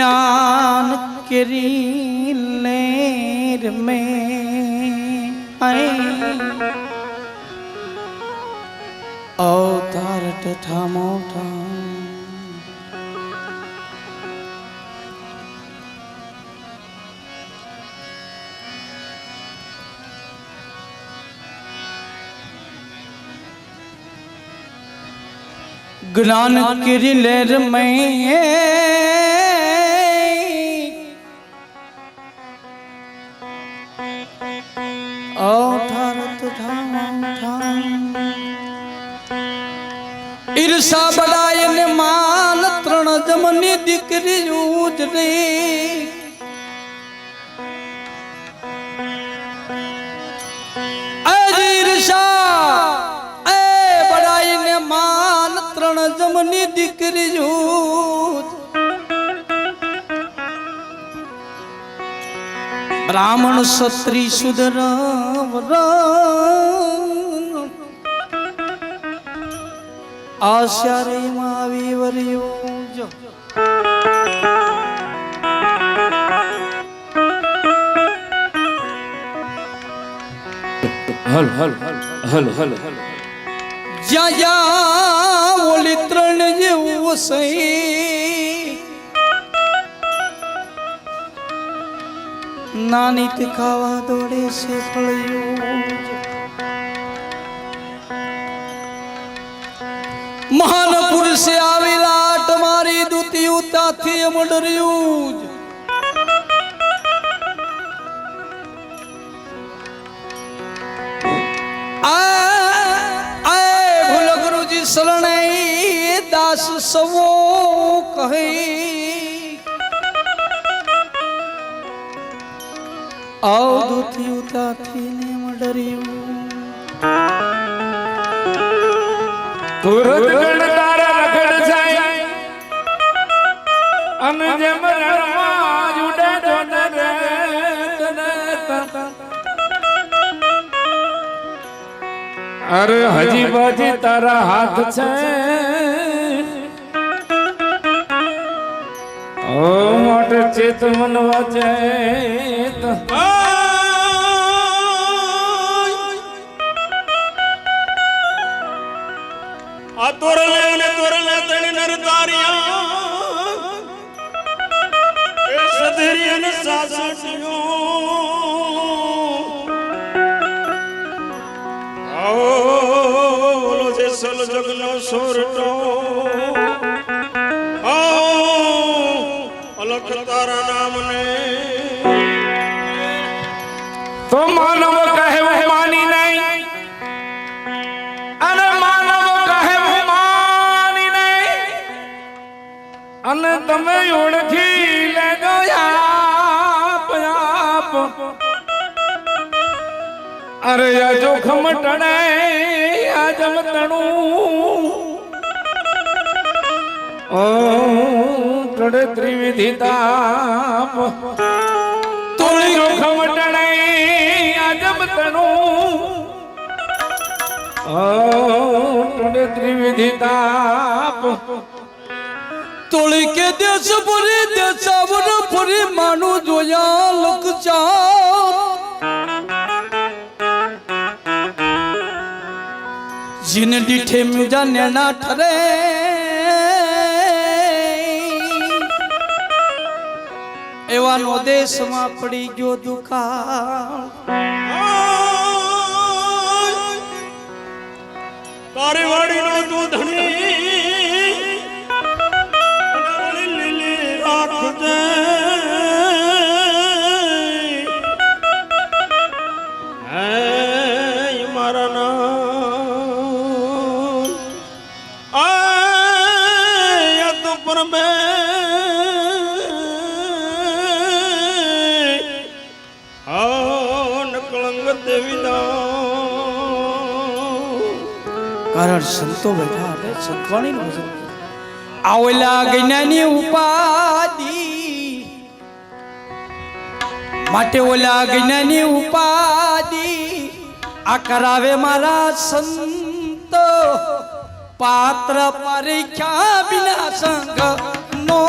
જ્ઞાન કેરી લેર મે અવતાર તથા મોટા જ્ઞાન કેરી લેર મેં ઈર્ષા બડાય ને માન ત્રણ જમની દીકરી ઉજરી દીકરી ઉજ બ્રાહ્મણ ક્ષત્રિ શુદ્ર આશ્ચર્યમાં આવી વર્યો જો. હલ હલ હલ હલ હલ જ્યાં જ્યાં ઓલી ત્રણ જેવું સહી નાની તે ખાવા દોડે છે મહાન પુરુષે આવેલા તમારી મારી ત્યાંથી એમ ડર્યું જ. આ આ ભૂલ ગુરુજી શરણે દાસ સવો કહે અવધૂતી ઉતાથી ને ડર્યું તુરત ગણ તારા રખડ જાય. અને જેમ રણમાં જુડે જોન અરે હજી બાજી તારા હાથ છે. મોટ ચેત મન વાચે આ તોરલે અને તોરલે તણી નર તારિયા. એ સધેરી અને સાસટીઓ આવો ઓલો જે સલ જગનો સોરટો. અલખ તારા નામને. તો માનવ કહેવું માની નહીં. અને માનવ કહેવું માની નહીં. અને તમે ઓળખી લેજો આપ આપ. અરે આ જોખમ ટણે, આ જમ ટડે ત્રિવિધિ તાપ તોળી જોખમ ટણે આજબ તણું ટડે ત્રિવિધિ તાપ તોળી કે દેશ પુરી દેશાવર પુરી માનું જોયા લોક ચા જીન દીઠે મ્યુજા નેના ઠરે એવાનો દેશમાં પડી ગયો દુકાળ. તારી વાડીનો તું ધણી સંતો બેઠા હતા સંતવાણી આવેલા જ્ઞાની ઉપાધિ માટે ઓલા જ્ઞાની ઉપાધિ આ કરાવે મારા સંતો. પાત્ર પરીક્ષા વિના સંગ નો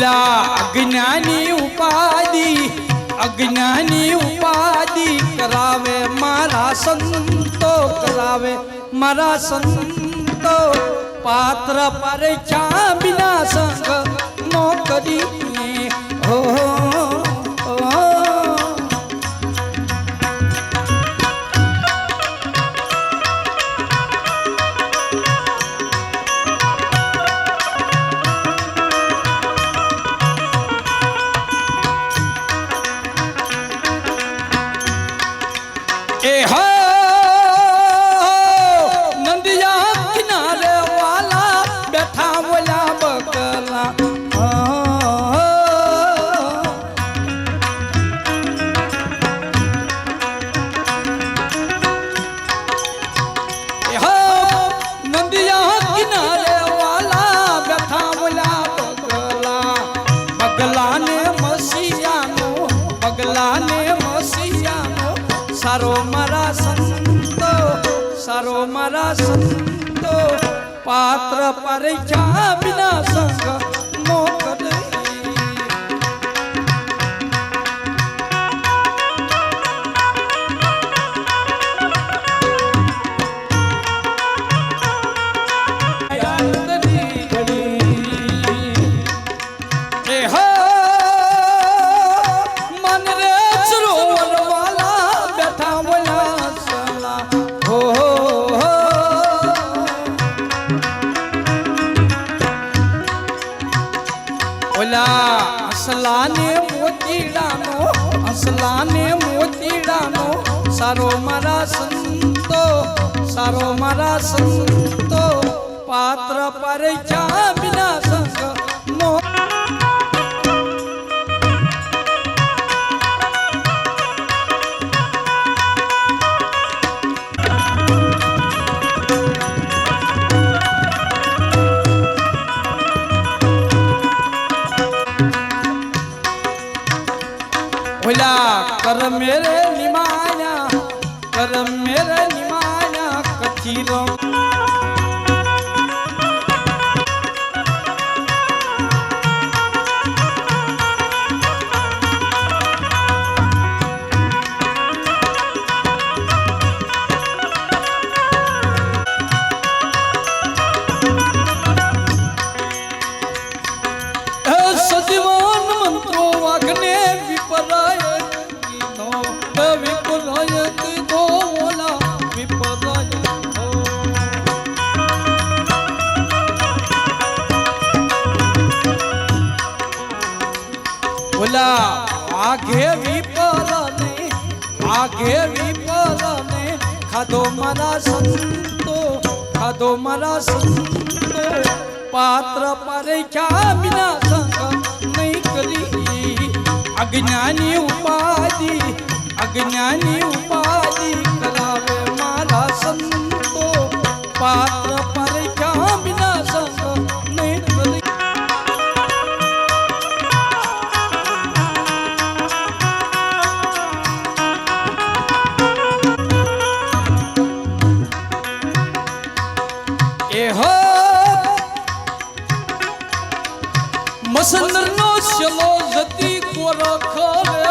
ઓલા અજ્ઞાની ઉપાધિ અજ્ઞાની ઉપાધિ કરાવે મારા સંતો, કરાવે મારા સંતો. પાત્ર પર ચા બિના સંગ નોકરી હો પરીક્ષા બિના સંગ પાત્ર મારા સંતો ખાધો મારા સંતો. પાત્ર પરીક્ષા વિના સંગ નહીં કરી. અજ્ઞાની ઉપાધિ અજ્ઞાની ઉપાધિ કરાવે મારા સંતો. પાત્ર પરીક્ષા મસંદર નો શલો જતી કોરો રે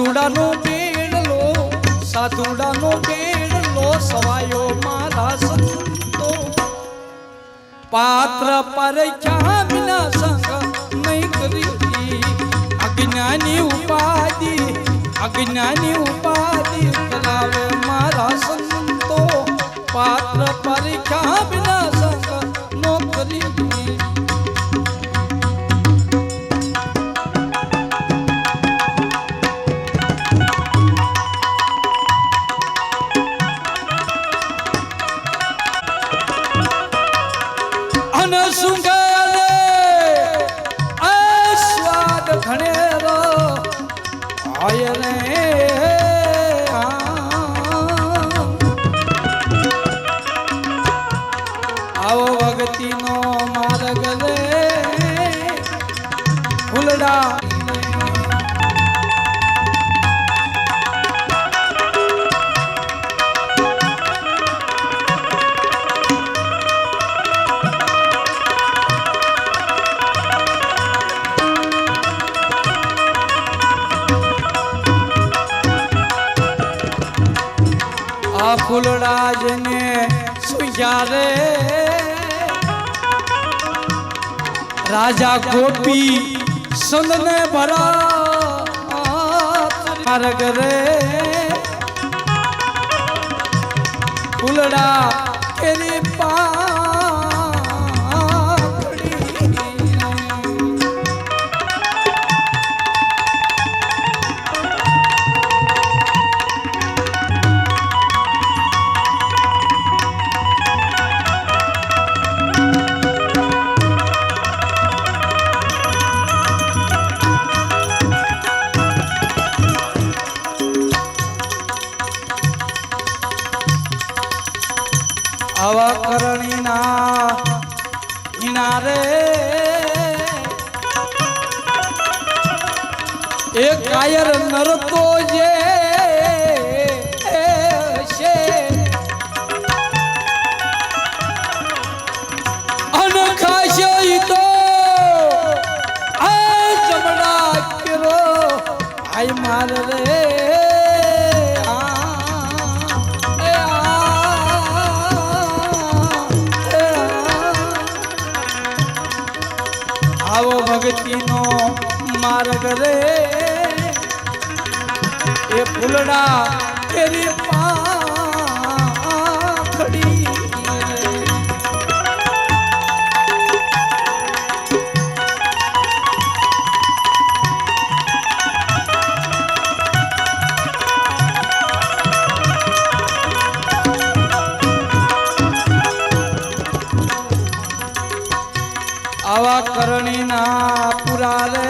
સાધુડાનો બેડલો સાધુડાનો બેડલો સવાયો મારા સંતો. પાત્ર પરીક્ષા વિના સંગ નહીં કરી, અજ્ઞાની ઉપાધિ અજ્ઞાની ઉપાધિ કરાવે મારા સંતો. પાત્ર પરીક્ષા આ ફૂલરાજને સુયા રે. રાજા ગોપી સંદને ભરા રે. ફૂલડા કેરી પા આવો ભક્તિનો માર્ગ રે. એ ફૂલડા તેરી કરણી ના પુરા રે.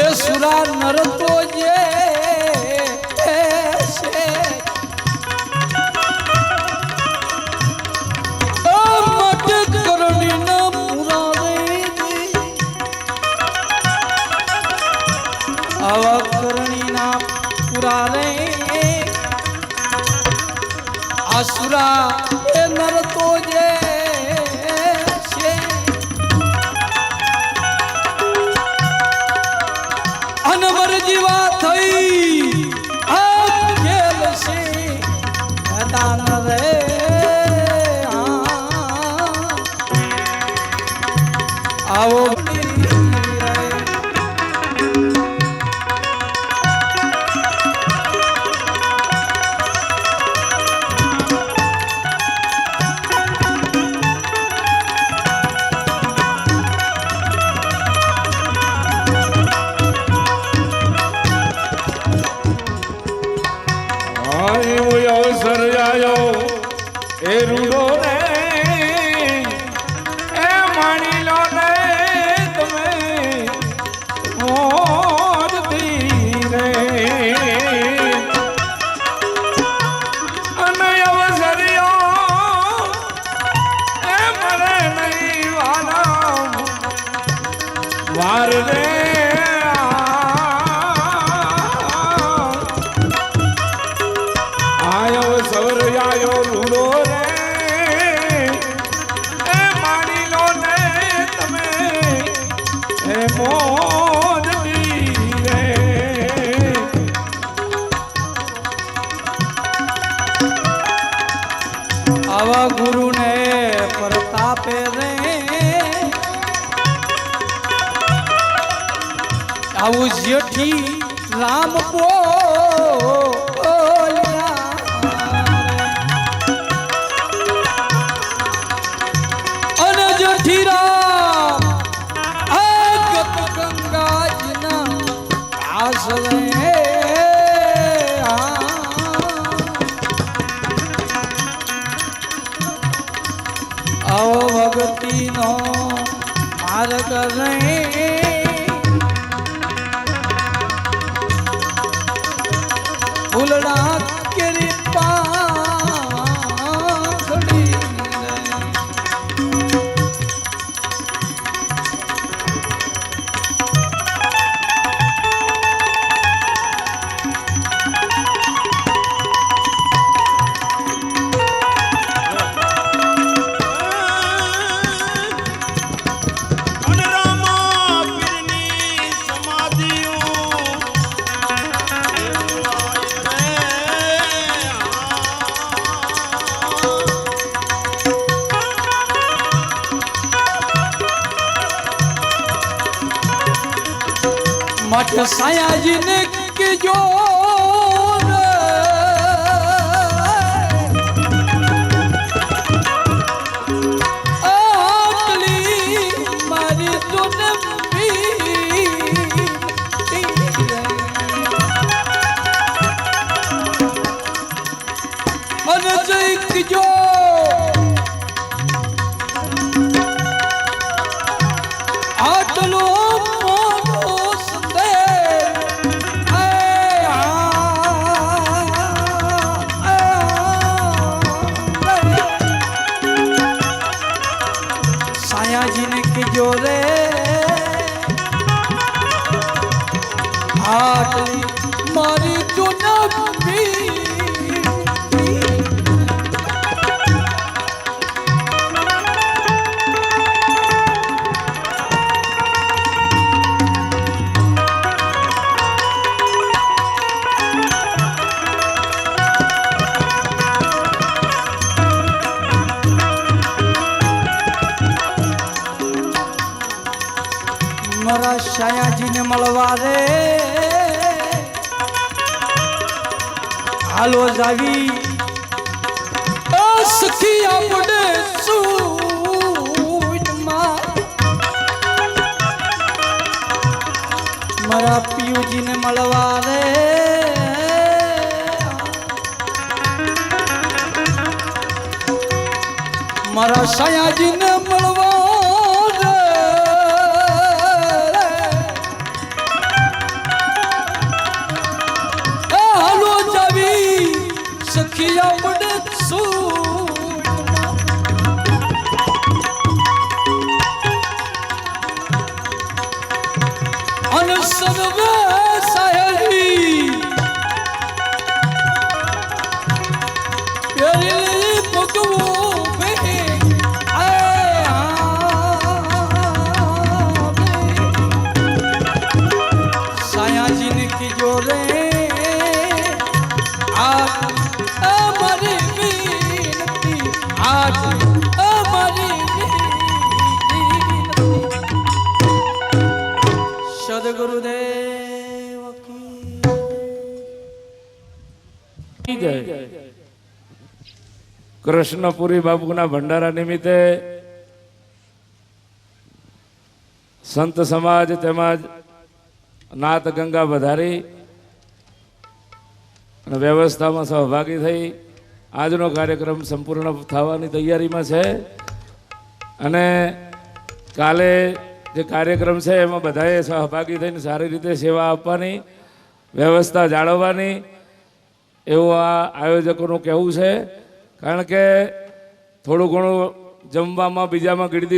એ સુરા નરતો જે Eru મારી જાવી ઓ સખી આપણે મારા પિયુજીને મળવા રે મારા શાયાજીને nossa o જય. કૃષ્ણપુરી બાપુના ભંડારા નિમિત્તે સંત સમાજ તેમજ નાત ગંગા વધારી અને વ્યવસ્થામાં સહભાગી થઈ આજનો કાર્યક્રમ સંપૂર્ણ થવાની તૈયારીમાં છે. અને કાલે જે કાર્યક્રમ છે એમાં બધાએ સહભાગી થઈને સારી રીતે સેવા આપવાની, વ્યવસ્થા જાળવવાની એવું આ આયોજકોનું કહેવું છે કારણ કે થોડું ઘણું જમવામાં બીજામાં ગીરદી